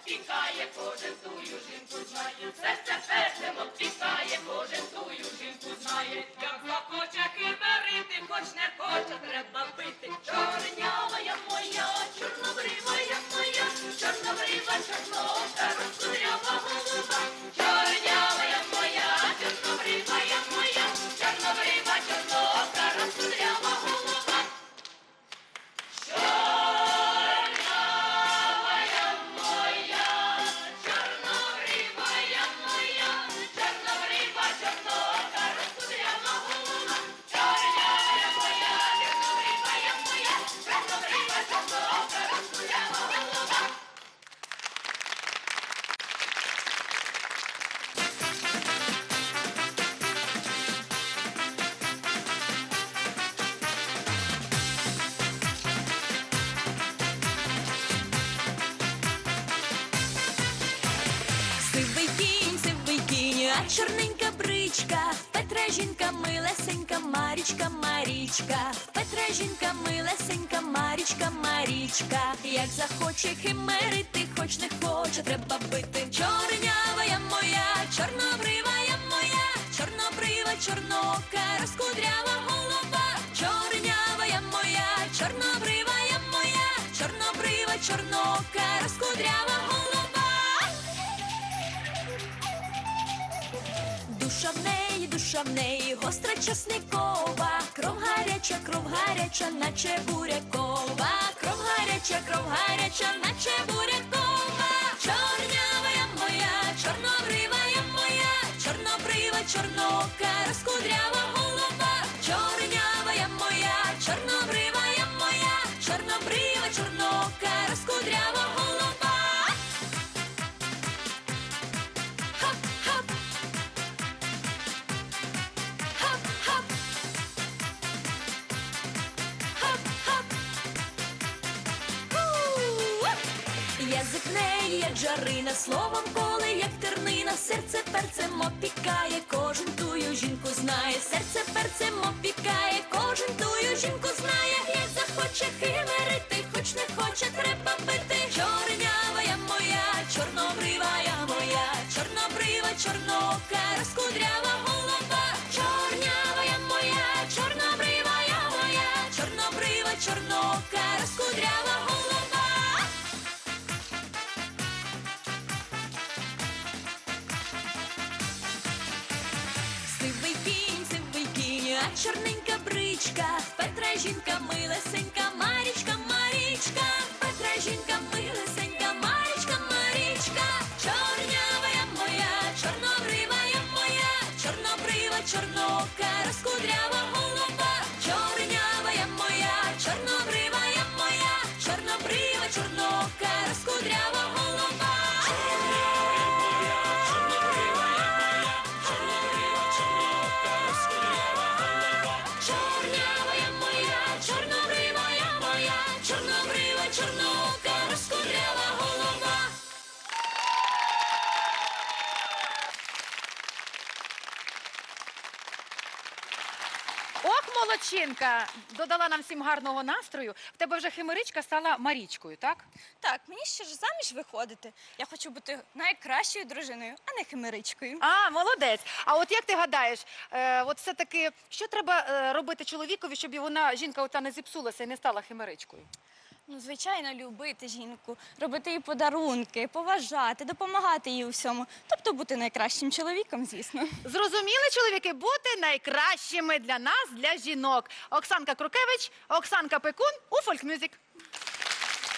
обпікає, кожен тую жінку знає, серце пертем обпікає, кожен тую жінку знає. Як захоче химерити, хоч не хоче, треба бити. Сивий кінь, сивий кінь, а чорненька бричка. Петра жінка милесенька, Марічка, Марічка. Петра жінка милесенька, Марічка, Марічка. Як захоче химерити, хоч не хоче, треба бити. Чорнява я моя, чорнобрива я моя, чорнобрива, чорнока, розкудрява голова. Чорнява я моя, чорнобрива я моя, чорнобрива, чорнока, розкудрява голова. Душа в неї, душа в неї, гостра часникова, кров гаряча, кров гаряча, наче бурякова, кров гаряча, кров гаряча, наче бурякова, чорнява я моя, чорнобрива я моя, чорнобрива, чорнока, розкудрява жарина, словом коле, як тернина, серце перцем опікає, кожен тую жінку знає, серце перцем опікає, кожен тую жінку знає, як захоче химерити, хоч не хоче, треба бити. Чорнява я моя, чорнобрива я моя, чорнобрива, чорнока, розкудрява голова. Чорнява я моя, чорнобрива я моя, чорнобрива, чорнока, розкудрява чорненька бричка, Петра жінка милесенька, Марічка, Марічка, Петра жінка милесенька, Марічка, Марічка, чорнява я моя, чорнобрива моя, чорнобрива, чорнока, розкудрява голова, Ох, молодчинка! Додала нам всім гарного настрою. В тебе вже химеричка стала Марічкою, так? Так, мені ще ж заміж виходити. Я хочу бути найкращою дружиною, а не химеричкою. А, молодець. А от як ти гадаєш, е, от все-таки, що треба е, робити чоловікові, щоб і вона, жінка ота не зіпсулася і не стала химеричкою? Ну, звичайно, любити жінку, робити їй подарунки, поважати, допомагати їй у всьому. Тобто бути найкращим чоловіком, звісно. Зрозуміли, чоловіки, бути найкращими для нас, для жінок. Оксанка Крукевич, Оксанка Пекун у Фолькмюзик.